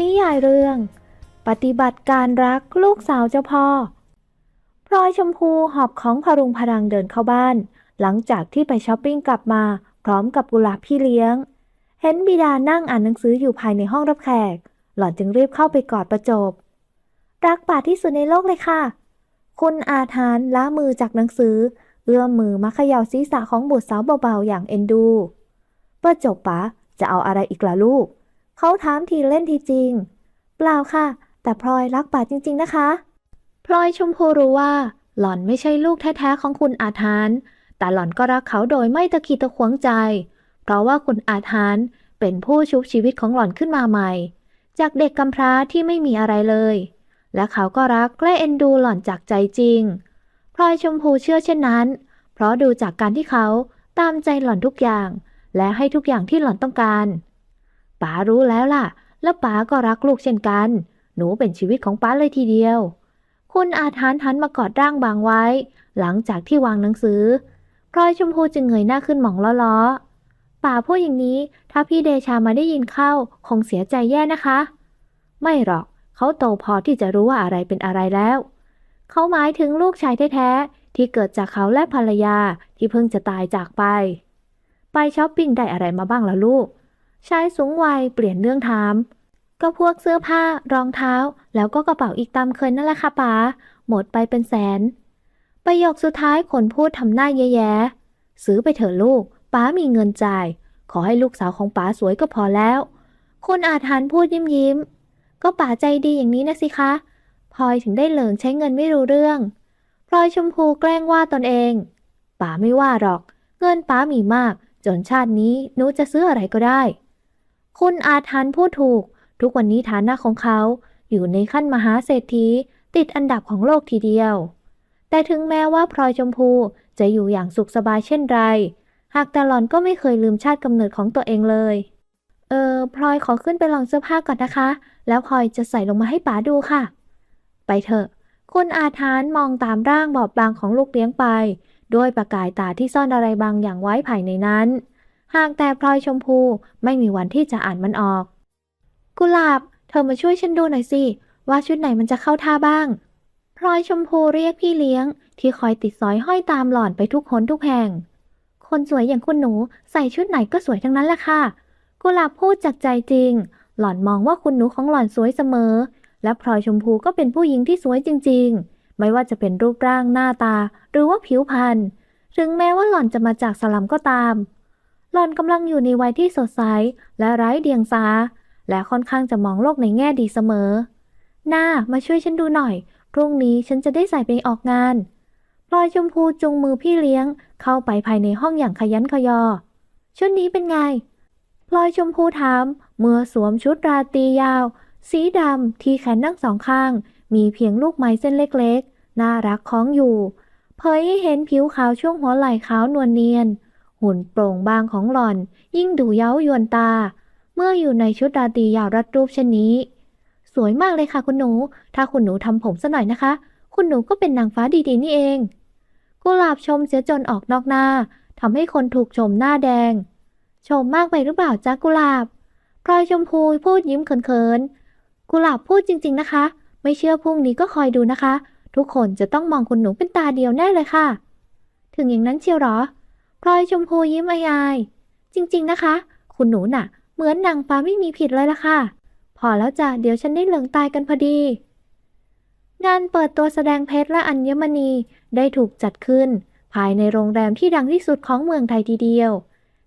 นิยายเรื่อง ปฏิบัติการรักลูกสาวเจ้าพ่อ พลอยชมพูหอบของพรุงพรังเดินเข้าบ้าน หลังจากที่ไปช้อปปิ้งกลับมา พร้อมกับกุหลาบพี่เลี้ยง เห็นบิดานั่งอ่านหนังสืออยู่ภายในห้องรับแขก หล่อนจึงรีบเข้าไปกอดประจบ รักป่าที่สุดในโลกเลยค่ะ คุณอาทานล้ามือจากหนังสือ เอื้อมมือมาเขย่าศีรษะของบุตรสาวเบาๆอย่างเอ็นดู ประจบป๋าจะเอาอะไรอีกล่ะลูก เขาถามทีเล่นทีจริง เปล่าค่ะ แต่พลอยรักป่าจริง ๆ นะคะ พลอยชมพูรู้ว่า หล่อนไม่ใช่ลูกแท้ๆของคุณอาทาน แต่หล่อนก็รักเขาโดยไม่ตะขีตะขวงใจ เพราะว่าคุณอาทานเป็นผู้ชุบชีวิตของหล่อนขึ้นมาใหม่ จากเด็กกำพร้าที่ไม่มีอะไรเลย และเขาก็รักและเอ็นดูหล่อนจากใจจริง พลอยชมพูเชื่อเช่นนั้น เพราะดูจากการที่เขาตามใจหล่อนทุกอย่าง และให้ทุกอย่างที่หล่อนต้องการ ป๋ารู้แล้วล่ะ แล้วป๋าก็รักลูกเช่นกัน หนูเป็นชีวิตของป๋าเลยทีเดียว คุณอาทานหันมากอดร่างบางไว้ หลังจากที่วางหนังสือพลอยชมพูจึงเงยหน้าขึ้นมองล้อๆป๋าพูดอย่างนี้ ถ้าพี่เดชามาได้ยินเข้า คงเสียใจแย่นะคะ ไม่หรอกเขาโตพอที่จะรู้ว่าอะไรเป็นอะไรแล้ว เขาหมายถึงลูกชายแท้ๆที่เกิดจากเขาและภรรยาที่เพิ่งจะตายจากไป ไปช้อปปิ้งได้อะไรมาบ้างล่ะลูก ชายสูงวัยเปลี่ยนเรื่องถาม ก็พวกเสื้อผ้ารองเท้า แล้วก็กระเป๋าอีกตามเคยนั่นแหละค่ะป๋าหมดไปเป็นแสน ประโยคสุดท้ายคนพูดทำหน้าแย่ๆซื้อไปเถอะลูกป๋ามีเงินจ่าย ขอให้ลูกสาวของป๋าสวยก็พอแล้ว คุณอาทานพูดยิ้มยิ้ม ก็ป๋าใจดีอย่างนี้นะสิคะพลอยถึงได้เหลิงใช้เงินไม่รู้เรื่องพลอยชมพูแกล้งว่าตนเองป๋าไม่ว่าหรอก เงินป๋ามีมาก จนชาตินี้หนูจะซื้ออะไรก็ได้ คุณอาทันพูดถูก ทุกวันนี้ฐานะของเขาอยู่ในขั้นมหาเศรษฐีติดอันดับของโลกทีเดียว แต่ถึงแม้ว่าพลอยชมพูจะอยู่อย่างสุขสบายเช่นไร หากแต่หล่อนก็ไม่เคยลืมชาติกำเนิดของตัวเองเลย เออพลอยขอขึ้นไปลองเสื้อผ้าก่อนนะคะ แล้วพลอยจะใส่ลงมาให้ป๋าดูค่ะ ไปเถอะ คุณอาทานมองตามร่างบอบบางของลูกเลี้ยงไป ด้วยประกายตาที่ซ่อนอะไรบางอย่างไว้ภายในนั้น หากแต่พลอยชมพูไม่มีวันที่จะอ่านมันออก กุหลาบ เธอมาช่วยฉันดูหน่อยสิ ว่าชุดไหนมันจะเข้าท่าบ้าง พลอยชมพูเรียกพี่เลี้ยง ที่คอยติดสอยห้อยตามหล่อนไปทุกคนทุกแห่ง คนสวยอย่างคุณหนูใส่ชุดไหนก็สวยทั้งนั้นแหละค่ะ กุหลาบพูดจากใจจริง หล่อนมองว่าคุณหนูของหล่อนสวยเสมอ และพลอยชมพูก็เป็นผู้หญิงที่สวยจริง ๆไม่ว่าจะเป็นรูปร่างหน้าตา หรือว่าผิวพรรณ ถึงแม้ว่าหล่อนจะมาจากสลัมก็ตาม หล่อนกำลังอยู่ในวัยที่สดใสและไร้เดียงสา และค่อนข้างจะมองโลกในแง่ดีเสมอ หน้ามาช่วยฉันดูหน่อย พรุ่งนี้ฉันจะได้ใส่ไปออกงานพลอยชมพูจุงมือพี่เลี้ยง เข้าไปภายในห้องอย่างขยันขยอ ชุดนี้เป็นไงพลอยชมพูถาม เมื่อสวมชุดราตรียาว สีดำที่แขนทั้งสองข้าง มีเพียงลูกไม้เส้นเล็กๆ น่ารักคล้องอยู่ เผยให้เห็นผิวขาวช่วงหัวไหล่ขาวนวลเนียน หุ่นโปร่งบางของหล่อน ยิ่งดูเย้ายวนตา เมื่ออยู่ในชุดราตรียาวรัดรูปเช่นนี้ สวยมากเลยค่ะคุณหนู ถ้าคุณหนูทำผมซะหน่อยนะคะ คุณหนูก็เป็นนางฟ้าดีๆนี่เอง กุหลาบชมเสียจนออกนอกหน้าทำให้คนถูกชมหน้าแดง ชมมากไปหรือเปล่าจ๊ะกุหลาบพลอยชมพูพูดยิ้มเขินๆ กุหลาบพูดจริง ๆนะคะ ไม่เชื่อพรุ่งนี้ก็คอยดูนะคะ ทุกคนจะต้องมองคุณหนูเป็นตาเดียวแน่เลยค่ะ ถึงอย่างนั้นเชียวหรอ พลอยชมพูยิ้มอายๆจริงๆนะคะ คุณหนูน่ะ เหมือนนางฟ้าไม่มีผิดเลยล่ะค่ะ พอแล้วจ้ะเดี๋ยวฉันได้เหลืองตายกันพอดี งานเปิดตัวแสดงเพชรและอัญมณีได้ถูกจัดขึ้น ภายในโรงแรมที่ดังที่สุดของเมืองไทยทีเดียว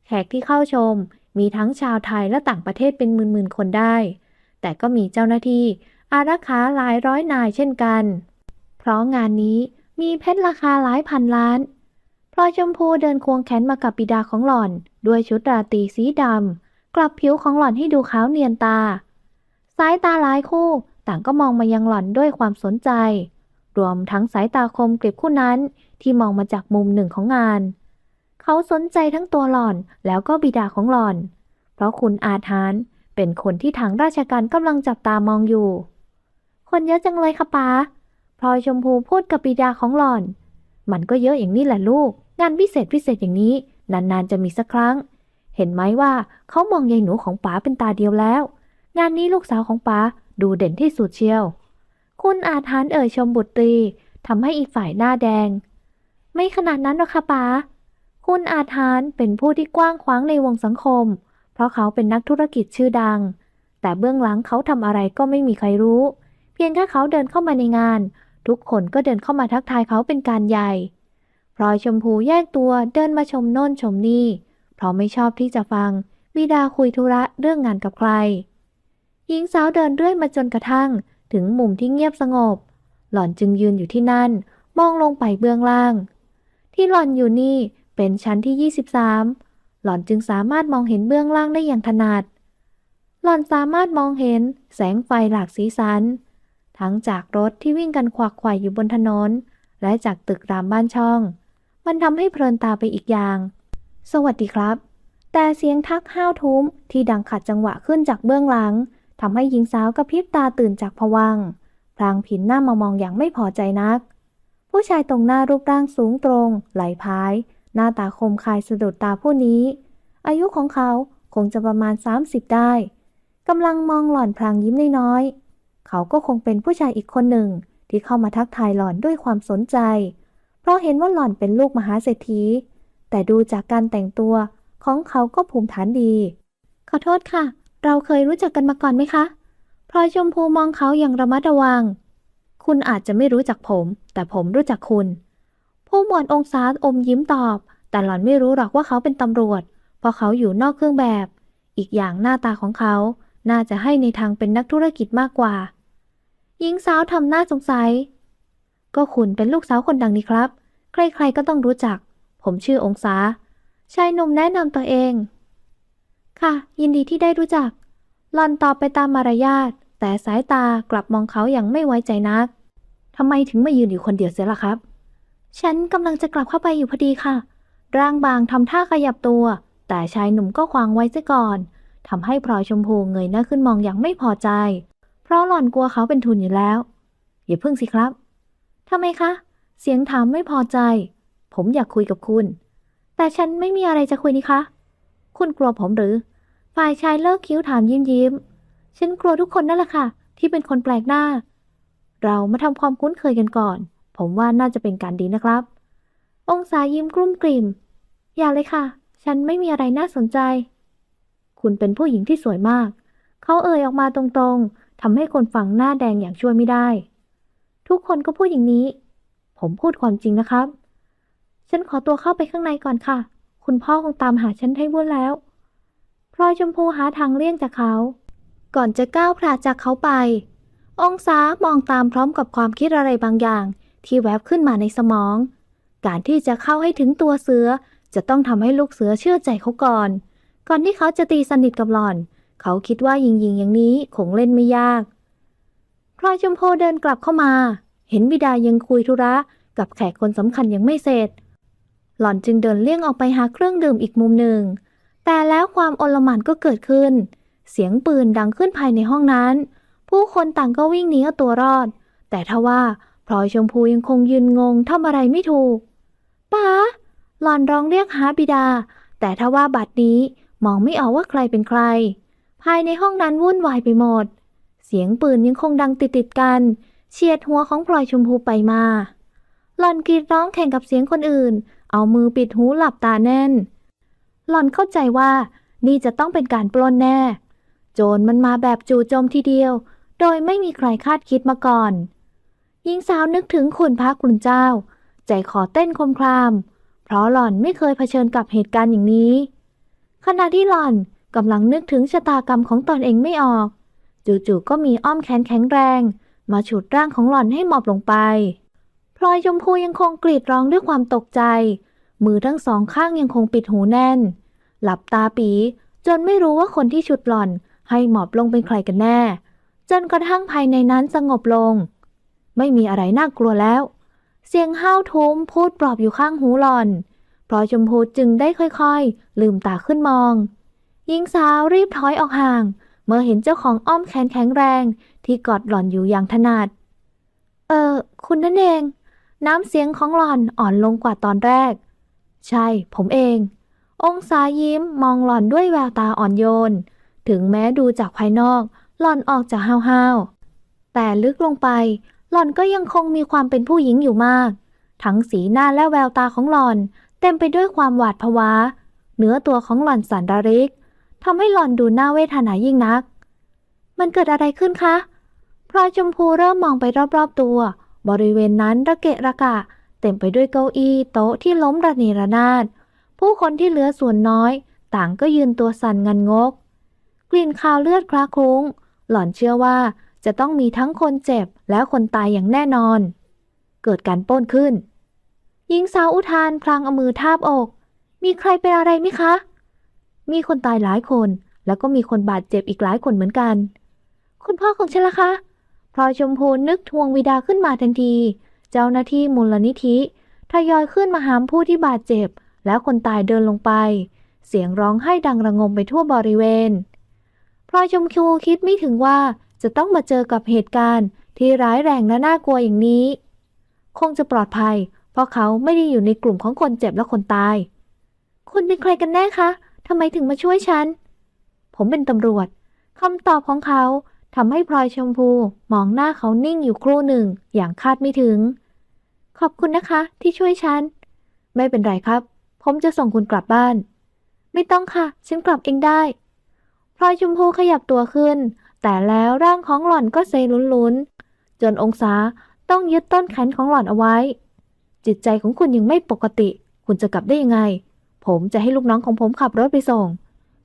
แขกที่เข้าชมมีทั้งชาวไทยและต่างประเทศเป็นหมื่นๆคนได้ แต่ก็มีเจ้าหน้าที่ อารักขาหลายร้อยนายเช่นกัน เพราะงานนี้มีเพชรราคาหลายพันล้าน ลอยชมพูเดินควงแขนมากับบิดาของหล่อน ด้วยชุดราตรีสีดำ กลับผิวของหล่อนให้ดูขาวเนียนตา สายตาหลายคู่ ต่างก็มองมายังหล่อนด้วยความสนใจ รวมทั้งสายตาคมกริบคู่นั้นที่มองมาจากมุมหนึ่งของงาน เขาสนใจทั้งตัวหล่อนแล้วก็บิดาของหล่อน เพราะคุณอาทานเป็นคนที่ทางราชการกำลังจับตามองอยู่ คนเยอะจังเลยค่ะป้าพลอยชมพูพูดกับบิดาของหล่อน มันก็เยอะอย่างนี้แหละลูก งานพิเศษพิเศษอย่างนี้ นานๆจะมีสักครั้ง เห็นไหมว่าเขามองยายหนูของป๋าเป็นตาเดียวแล้ว งานนี้ลูกสาวของป๋าดูเด่นที่สุดเชียว คุณอาถานเอ่ยชมบุตรีทำให้อีกฝ่ายหน้าแดง ไม่ขนาดนั้นหรอกค่ะป๋าคุณอาถานเป็นผู้ที่กว้างขวางในวงสังคม เพราะเขาเป็นนักธุรกิจชื่อดัง แต่เบื้องหลังเขาทำอะไรก็ไม่มีใครรู้ เพียงแค่เขาเดินเข้ามาในงาน ทุกคนก็เดินเข้ามาทักทายเขาเป็นการใหญ่ พลอยชมพูแยกตัวเดินมาชมโน่นชมนี่ เพราะไม่ชอบที่จะฟังวิดาคุยธุระเรื่องงานกับใคร หญิงสาวเดินเรื่อยมาจนกระทั่ง ถึงมุมที่เงียบสงบ หล่อนจึงยืนอยู่ที่นั่น มองลงไปเบื้องล่าง ที่หล่อนอยู่นี่เป็นชั้นที่ 23 หล่อนจึงสามารถมองเห็นเบื้องล่างได้อย่างถนัด หล่อนสามารถมองเห็นแสงไฟหลากสีสัน ทั้งจากรถที่วิ่งกันขวักไขว่อยู่บนถนน และจากตึกรามบ้านช่อง มันทำให้เพลินตาไปอีกอย่าง สวัสดีครับ แต่เสียงทักห้าวทุ้มที่ดังขัดจังหวะขึ้นจากเบื้องหลังทำให้หญิงสาวกระพริบตาตื่นจากผวังพลางผินหน้ามามองอย่างไม่พอใจนัก ผู้ชายตรงหน้ารูปร่างสูงตรง ไหลพาย หน้าตาคมคายสะดุดตาผู้นี้ อายุของเขาคงจะประมาณ 30 ได้กำลังมองหล่อนพลางยิ้มน้อยๆเขาก็คงเป็นผู้ชายอีกคนหนึ่งที่เข้ามาทักทายหล่อนด้วยความสนใจ ราะเห็นว่าหล่อนเป็นลูกมหาเศรษฐี แต่ดูจากการแต่งตัวของเขาก็ภูมิฐานดี ขอโทษค่ะ เราเคยรู้จักกันมาก่อนไหมคะพลอยชมพูมองเขาอย่างระมัดระวัง คุณอาจจะไม่รู้จักผม แต่ผมรู้จักคุณ ผู้หมวดองศาอมยิ้มตอบ แต่หล่อนไม่รู้หรอกว่าเขาเป็นตำรวจ เพราะเขาอยู่นอกเครื่องแบบ อีกอย่างหน้าตาของเขา น่าจะให้ในทางเป็นนักธุรกิจมากกว่า หญิงสาวทำหน้าสงสัย ก็คุณเป็นลูกสาวคนดังนี่ครับ ใครๆก็ต้องรู้จัก ผมชื่อองศาชายหนุ่มแนะนำตัวเอง ค่ะ ยินดีที่ได้รู้จักหลอนตอบไปตามมารยาท แต่สายตากลับมองเขาอย่างไม่ไว้ใจนักทำไมถึงมายืนอยู่คนเดียวเสียล่ะครับ ฉันกำลังจะกลับเข้าไปอยู่พอดีค่ะ ร่างบางทำท่าขยับตัว แต่ชายหนุ่มก็ควางไว้ซะก่อนทำให้พลอยชมพูเงยหน้าขึ้นมองอย่างไม่พอใจ เพราะหล่อนกลัวเขาเป็นทุนอยู่แล้ว อย่าพึ่งสิครับ ทำไมคะ เสียงถามไม่พอใจ ผมอยากคุยกับคุณ แต่ฉันไม่มีอะไรจะคุยนี่คะ คุณกลัวผมหรือ ฝ่ายชายเลิกคิ้วถามยิ้มยิ้ม ฉันกลัวทุกคนนั่นแหละค่ะ ที่เป็นคนแปลกหน้า เรามาทำความคุ้นเคยกันก่อน ผมว่าน่าจะเป็นการดีนะครับ องศายิ้มกลุ้มกลิ่ม อย่าเลยค่ะ ฉันไม่มีอะไรน่าสนใจ คุณเป็นผู้หญิงที่สวยมาก เขาเอ่ยออกมาตรงๆทำให้คนฟังหน้าแดงอย่างช่วยไม่ได้ ทุกคนก็พูดอย่างนี้ ผมพูดความจริงนะครับ ฉันขอตัวเข้าไปข้างในก่อนค่ะ คุณพ่อคงตามหาฉันให้วุ่นแล้ว พลอยชมพูหาทางเลี่ยงจากเขา ก่อนจะก้าวพลาจากเขาไป องศามองตามพร้อมกับความคิดอะไรบางอย่าง ที่แวบขึ้นมาในสมอง การที่จะเข้าให้ถึงตัวเสือ จะต้องทำให้ลูกเสือเชื่อใจเขาก่อน ก่อนที่เขาจะตีสนิทกับหล่อน เขาคิดว่ายิงยิงๆอย่างนี้คงเล่นไม่ยาก พลอยชมพูเดินกลับเข้ามา เห็นบิดายังคุยธุระกับแขกคนสำคัญยังไม่เสร็จ หล่อนจึงเดินเลี่ยงออกไปหาเครื่องดื่มอีกมุมหนึ่ง แต่แล้วความโอลหม่านก็เกิดขึ้น เสียงปืนดังขึ้นภายในห้องนั้น ผู้คนต่างก็วิ่งหนีเอาตัวรอด แต่ทว่าพลอยชมพูยังคงยืนงงทำอะไรไม่ถูกป้าหล่อนร้องเรียกหาบิดา แต่ทว่าบัดนี้มองไม่ออกว่าใครเป็นใคร ภายในห้องนั้นวุ่นวายไปหมด เสียงปืนยังคงดังติดติดๆกัน เฉียดหัวของพลอยชมพูไปมา หล่อนกรีดร้องแข่งกับเสียงคนอื่น เอามือปิดหูหลับตาแน่น หล่อนเข้าใจว่านี่จะต้องเป็นการปล้นแน่ โจรมันมาแบบจู่โจมทีเดียว โดยไม่มีใครคาดคิดมาก่อนหญิงสาวนึกถึงคุณพระคุณเจ้า ใจขอเต้นคมคราม เพราะหล่อนไม่เคยเผชิญกับเหตุการณ์อย่างนี้ ขณะที่หล่อนกำลังนึกถึงชะตากรรมของตอนเองไม่ออก จู่ๆก็มีอ้อมแขนแข็งแรง มาฉุดร่างของหล่อนให้หมอบลงไป พลอยชมพูยังคงกรีดร้องด้วยความตกใจ มือทั้งสองข้างยังคงปิดหูแน่น หลับตาปี จนไม่รู้ว่าคนที่ฉุดหล่อนให้หมอบลงเป็นใครกันแน่ จนกระทั่งภายในนั้นสงบลง ไม่มีอะไรน่ากลัวแล้ว เสียงห้าวทุ้มพูดปลอบอยู่ข้างหูหล่อนพลอยชมพูจึงได้ค่อยๆ ลืมตาขึ้นมองหญิงสาวรีบถอยออกห่าง เมื่อเห็นเจ้าของอ้อมแขนแข็งแรง ที่กอดหล่อนอยู่อย่างถนัด เออ คุณนั่นเอง น้ำเสียงของหล่อนอ่อนลงกว่าตอนแรก ใช่ ผมเอง องศายิ้มมองหล่อนด้วยแววตาอ่อนโยน ถึงแม้ดูจากภายนอก หล่อนออกจากห้าวๆ แต่ลึกลงไป หล่อนก็ยังคงมีความเป็นผู้หญิงอยู่มาก ทั้งสีหน้าและแววตาของหล่อน เต็มไปด้วยความหวาดผวาเนื้อตัวของหล่อนสันระริก ทำให้หล่อนดูน่าเวทนายิ่งนัก มันเกิดอะไรขึ้นคะพลอยชมพูเริ่มมองไปรอบๆตัว บริเวณนั้นระเกะระกะ เต็มไปด้วยเก้าอี้โต๊ะที่ล้มระเนระนาด ผู้คนที่เหลือส่วนน้อย ต่างก็ยืนตัวสั่นงันงก กลิ่นคาวเลือดคล้าคลุ้ง หล่อนเชื่อว่าจะต้องมีทั้งคนเจ็บและคนตายอย่างแน่นอน เกิดการป้นขึ้นหญิงสาวอุทานพลางเอามือทาบอก มีใครเป็นอะไรไหมคะ มีคนตายหลายคน แล้วก็มีคนบาดเจ็บอีกหลายคนเหมือนกัน คุณพ่อของฉันล่ะคะพลอยชมพูนึกทวงวิดาขึ้นมาทันที เจ้าหน้าที่มูลนิธิทยอยขึ้นมาหามผู้ที่บาดเจ็บ แล้วคนตายเดินลงไป เสียงร้องไห้ดังระงมไปทั่วบริเวณพลอยชมพูคิดไม่ถึงว่าจะต้องมาเจอกับเหตุการณ์ที่ร้ายแรงและน่ากลัวอย่างนี้ คงจะปลอดภัย เพราะเขาไม่ได้อยู่ในกลุ่มของคนเจ็บและคนตาย คุณเป็นใครกันแน่คะ ทำไมถึงมาช่วยฉัน ผมเป็นตำรวจคำตอบของเขาทำให้พลอยชมพูมองหน้าเขานิ่งอยู่ครู่หนึ่งอย่างคาดไม่ถึง ขอบคุณนะคะ ที่ช่วยฉัน ไม่เป็นไรครับ ผมจะส่งคุณกลับบ้าน ไม่ต้องค่ะ ฉันกลับเองได้พลอยชมพูขยับตัวขึ้น แต่แล้วร่างของหล่อนก็เซลุ้นๆ จนองศาต้องยึดต้นแขนของหล่อนเอาไว้ จิตใจของคุณยังไม่ปกติ คุณจะกลับได้ยังไง ผมจะให้ลูกน้องของผมขับรถไปส่ง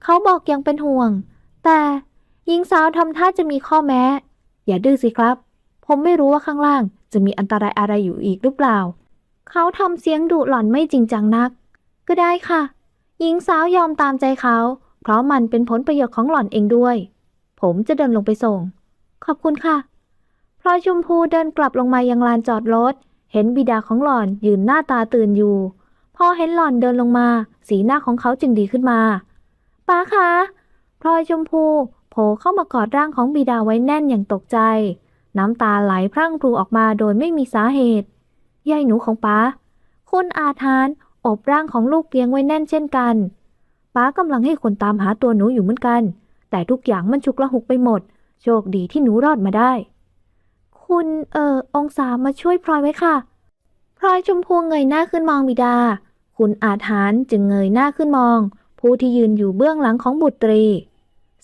เขาบอกยังเป็นห่วง แต่หญิงสาวทำท่าจะมีข้อแม้ อย่าดื้อสิครับ ผมไม่รู้ว่าข้างล่างจะมีอันตรายอะไรอยู่อีกหรือเปล่า เขาทำเสียงดุหล่อนไม่จริงจังนัก ก็ได้ค่ะ หญิงสาวยอมตามใจเขา เพราะมันเป็นผลประโยชน์ของหล่อนเองด้วย ผมจะเดินลงไปส่ง ขอบคุณค่ะพลอยชมพูเดินกลับลงมายังลานจอดรถ เห็นบิดาของหล่อนยืนหน้าตาตื่นอยู่ พอเห็นหล่อนเดินลงมา สีหน้าของเขาจึงดีขึ้นมาป้าคะพลอยชมพูโผล่เข้ามากอดร่างของบิดาไว้แน่นอย่างตกใจ น้ำตาไหลพรั่งพรูออกมาโดยไม่มีสาเหตุยายหนูของป้าคุณอาทานอบร่างของลูกเลี้ยงไว้แน่นเช่นกันป้ากำลังให้คนตามหาตัวหนูอยู่เหมือนกัน แต่ทุกอย่างมันฉุกละหุกไปหมด โชคดีที่หนูรอดมาได้ คุณเอ่อองศามาช่วยพลอยไว้ค่ะ พลอยชมพูเงยหน้าขึ้นมองบิดา คุณอาทานจึงเงยหน้าขึ้นมอง ผู้ที่ยืนอยู่เบื้องหลังของบุตรี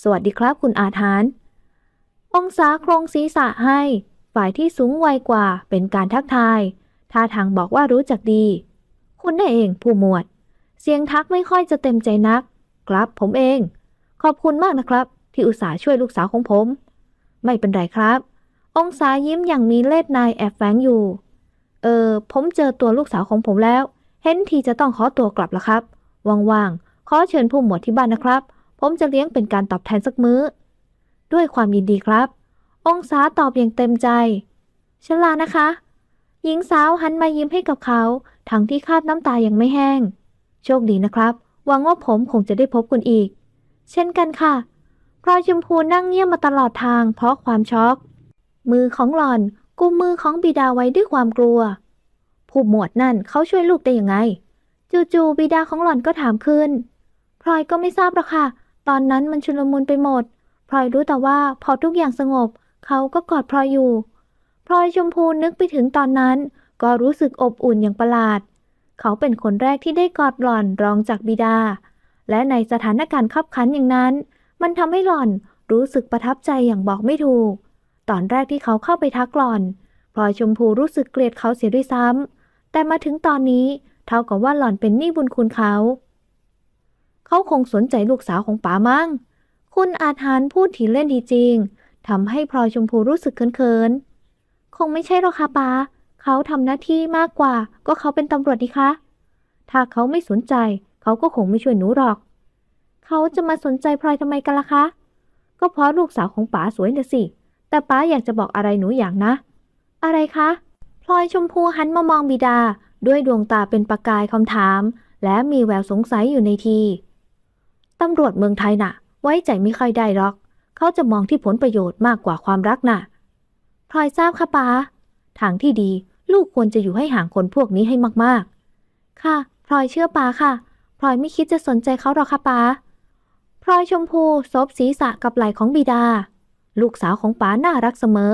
สวัสดีครับคุณอาทาน องศาโครงศีรษะให้ ฝ่ายที่สูงวัยกว่าเป็นการทักทาย ท่าทางบอกว่ารู้จักดี คุณเองผู้หมวด เสียงทักไม่ค่อยจะเต็มใจนัก ครับผมเอง ขอบคุณมากนะครับ ที่อุตส่าห์ช่วยลูกสาวของผม ไม่เป็นไรครับ องศายิ้มอย่างมีเล่ห์ในแอบแฝงอยู่ เออ ผมเจอตัวลูกสาวของผมแล้ว เห็นทีจะต้องขอตัวกลับแล้วครับ ว่างๆ ขอเชิญผู้หมวดที่บ้านนะครับ ผมจะเลี้ยงเป็นการตอบแทนสักมื้อ ด้วยความยินดีครับ องศาตอบอย่างเต็มใจฉลานะคะ หญิงสาวหันมายิ้มให้กับเขา ทั้งที่คาดน้ำตายังไม่แห้ง โชคดีนะครับ หวังว่าผมคงจะได้พบคุณอีก เช่นกันค่ะพลอยชมพูนั่งเงียบมาตลอดทางเพราะความช็อก มือของหล่อน กุมมือของบิดาไว้ด้วยความกลัว ผู้หมวดนั่นเขาช่วยลูกได้ยังไง จู่ๆบิดาของหล่อนก็ถามขึ้น พลอยก็ไม่ทราบหรอกค่ะ ตอนนั้นมันชุลมุนไปหมด พลอยรู้แต่ว่าพอทุกอย่างสงบ เขาก็กอดพลอยอยู่ พลอยชมพูนึกไปถึงตอนนั้น ก็รู้สึกอบอุ่นอย่างประหลาด เขาเป็นคนแรกที่ได้กอดหล่อนรองจากบิดา และในสถานการณ์ขับขันอย่างนั้น มันทำให้หล่อนรู้สึกประทับใจอย่างบอกไม่ถูก ตอนแรกที่เขาเข้าไปทักหล่อนพลอยชมพูรู้สึกเกลียดเขาเสียด้วยซ้ำ แต่มาถึงตอนนี้เท่ากับว่าหล่อนเป็นหนี้บุญคุณเขา เขาคงสนใจลูกสาวของป๋ามั่งคุณอาทานพูดทีเล่นทีจริงทำให้พลอยชมพูรู้สึกเขินๆ คงไม่ใช่หรอกค่ะป๋าเขาทำหน้าที่มากกว่า ก็เขาเป็นตำรวจนี่คะ ถ้าเขาไม่สนใจ เขาก็คงไม่ช่วยหนูหรอก เขาจะมาสนใจพลอยทำไมกันล่ะคะ ก็เพราะลูกสาวของป๋าสวยน่ะสิ แต่ป๋าอยากจะบอกอะไรหนูอย่างนะ อะไรคะ พลอยชมพูหันมามองบิดา ด้วยดวงตาเป็นประกายคำถาม และมีแววสงสัยอยู่ในที ตำรวจเมืองไทยน่ะ ไว้ใจไม่ค่อยได้หรอก เขาจะมองที่ผลประโยชน์มากกว่าความรักน่ะ พลอยทราบค่ะป๋าทางที่ดีลูกควรจะอยู่ให้ห่างคนพวกนี้ให้มากๆ ค่ะ พลอยเชื่อป๋าค่ะ พลอยไม่คิดจะสนใจเขาหรอกค่ะป๋าพลอยชมพูซบศีรษะกับไหล่ของบิดา ลูกสาวของป๋าน่ารักเสมอ